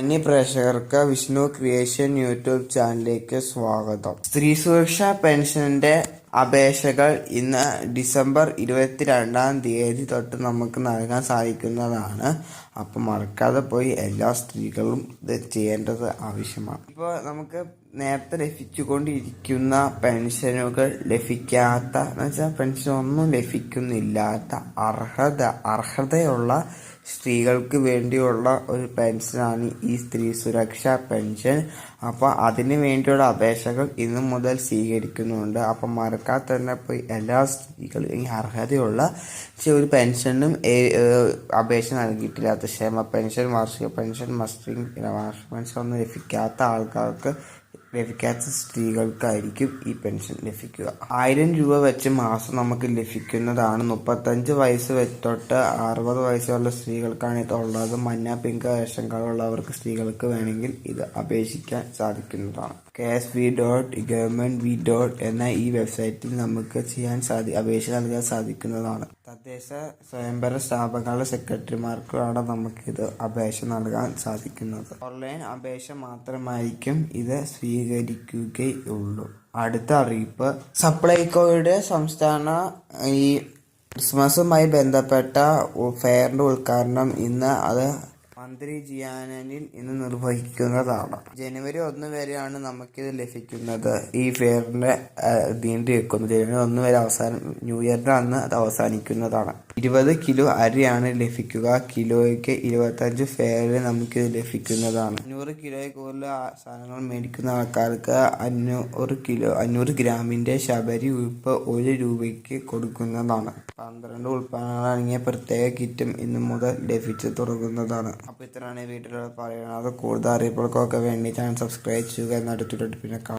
അന്യ പ്രേക്ഷകർക്ക് Vishnu creation YouTube ചാനലിലേക്ക് സ്വാഗതം. സ്ത്രീ സുരക്ഷാ പെൻഷന്റെ അപേക്ഷകൾ ഇന്ന് ഡിസംബർ ഇരുപത്തിരണ്ടാം തീയതി തൊട്ട് നമുക്ക് നൽകാൻ സാധിക്കുന്നതാണ്. അപ്പം മറക്കാതെ പോയി എല്ലാ സ്ത്രീകളും ഇത് ചെയ്യേണ്ടത് ആവശ്യമാണ്. ഇപ്പോൾ നമുക്ക് നേരത്തെ ലഭിച്ചുകൊണ്ടിരിക്കുന്ന പെൻഷനുകൾ ലഭിക്കാത്ത എന്ന് വെച്ചാൽ പെൻഷൻ ഒന്നും ലഭിക്കുന്നില്ലാത്ത അർഹത അർഹതയുള്ള സ്ത്രീകൾക്ക് വേണ്ടിയുള്ള ഒരു പെൻഷനാണ് ഈ സ്ത്രീ സുരക്ഷാ പെൻഷൻ. അപ്പോൾ അതിന് വേണ്ടിയുള്ള അപേക്ഷകൾ ഇന്നു മുതൽ സ്വീകരിക്കുന്നുണ്ട്. അപ്പം മറക്കാതെ തന്നെ പോയി എല്ലാ സ്ത്രീകളും ഈ അർഹതയുള്ള ഒരു പെൻഷനും അപേക്ഷ നൽകിയിട്ടില്ലാത്ത ക്ഷേമ പെൻഷൻ വാർഷിക പെൻഷൻ മസ്റ്റിംഗ് വാർഷിക പെൻഷൻ ഒന്നും ലഭിക്കാത്ത ആൾക്കാർക്ക് ലഭിക്കാത്ത സ്ത്രീകൾക്കായിരിക്കും ഈ പെൻഷൻ ലഭിക്കുക. ആയിരം രൂപ വെച്ച് മാസം നമുക്ക് ലഭിക്കുന്നതാണ്. മുപ്പത്തഞ്ച് വയസ്സ് തൊട്ട് അറുപത് വയസ്സുള്ള സ്ത്രീകൾക്കാണ് ഇത് ഉള്ളത് മഞ്ഞ പിങ്ക് റേഷൻ കാർഡ് ഉള്ളവർക്ക് സ്ത്രീകൾക്ക് വേണമെങ്കിൽ ഇത് അപേക്ഷിക്കാൻ സാധിക്കുന്നതാണ്. K S V dot government V dot എന്ന ഈ വെബ്സൈറ്റിൽ നമുക്ക് ചെയ്യാൻ സാധി അപേക്ഷ നൽകാൻ സാധിക്കുന്നതാണ്. തദ്ദേശ സ്വയംഭര സ്ഥാപനങ്ങളുടെ സെക്രട്ടറിമാർക്കാണ് നമുക്കിത് അപേക്ഷ നൽകാൻ സാധിക്കുന്നത്. ഓൺലൈൻ അപേക്ഷ മാത്രമായിരിക്കും ഇത് സ്വീകരിക്കുകയുള്ളൂ. അടുത്ത അറിയിപ്പ്. സപ്ലൈകോയുടെ സംസ്ഥാന ഈ ക്രിസ്മസുമായി ബന്ധപ്പെട്ട ഫെയറിന്റെ ഉദ്ഘാടനം ഇന്ന് അത് മന്ത്രി ജിയാനനിൽ ഇന്ന് നിർവഹിക്കുന്നതാണ്. ജനുവരി ഒന്ന് വരെയാണ് നമുക്കിത് ലഭിക്കുന്നത്. ഈ ഫെയറിന്റെ നീണ്ടു വെക്കുന്നത് ജനുവരി ഒന്ന് വരെ അവസാനം ന്യൂ ഇയറിന്റെ അന്ന് അത് അവസാനിക്കുന്നതാണ്. ഇരുപത് കിലോ അരിയാണ് ലഭിക്കുക. കിലോയ്ക്ക് ഇരുപത്തഞ്ച് ഫെയറിൽ നമുക്ക് ലഭിക്കുന്നതാണ്. അഞ്ഞൂറ് കിലോയിൽ കൂടുതൽ സാധനങ്ങൾ മേടിക്കുന്ന ആൾക്കാർക്ക് അഞ്ഞൂറ് കിലോ അഞ്ഞൂറ് ഗ്രാമിന്റെ ശബരി ഉപ്പ് ഒരു രൂപയ്ക്ക് കൊടുക്കുന്നതാണ്. പന്ത്രണ്ട് ഉൽപ്പന്നങ്ങളടങ്ങിയ പ്രത്യേക കിറ്റും ഇന്നു മുതൽ ലഭിച്ചു തുടങ്ങുന്നതാണ്. അപ്പോൾ ഇത്രയാണ് വീട്ടിലുള്ള പറയുന്നത്. കൂടുതൽ അറിയിപ്പുകൾക്കൊക്കെ വേണ്ടി ചാനൽ സബ്സ്ക്രൈബ് ചെയ്യുക. എന്നിട്ട് പിന്നെ കാണാം.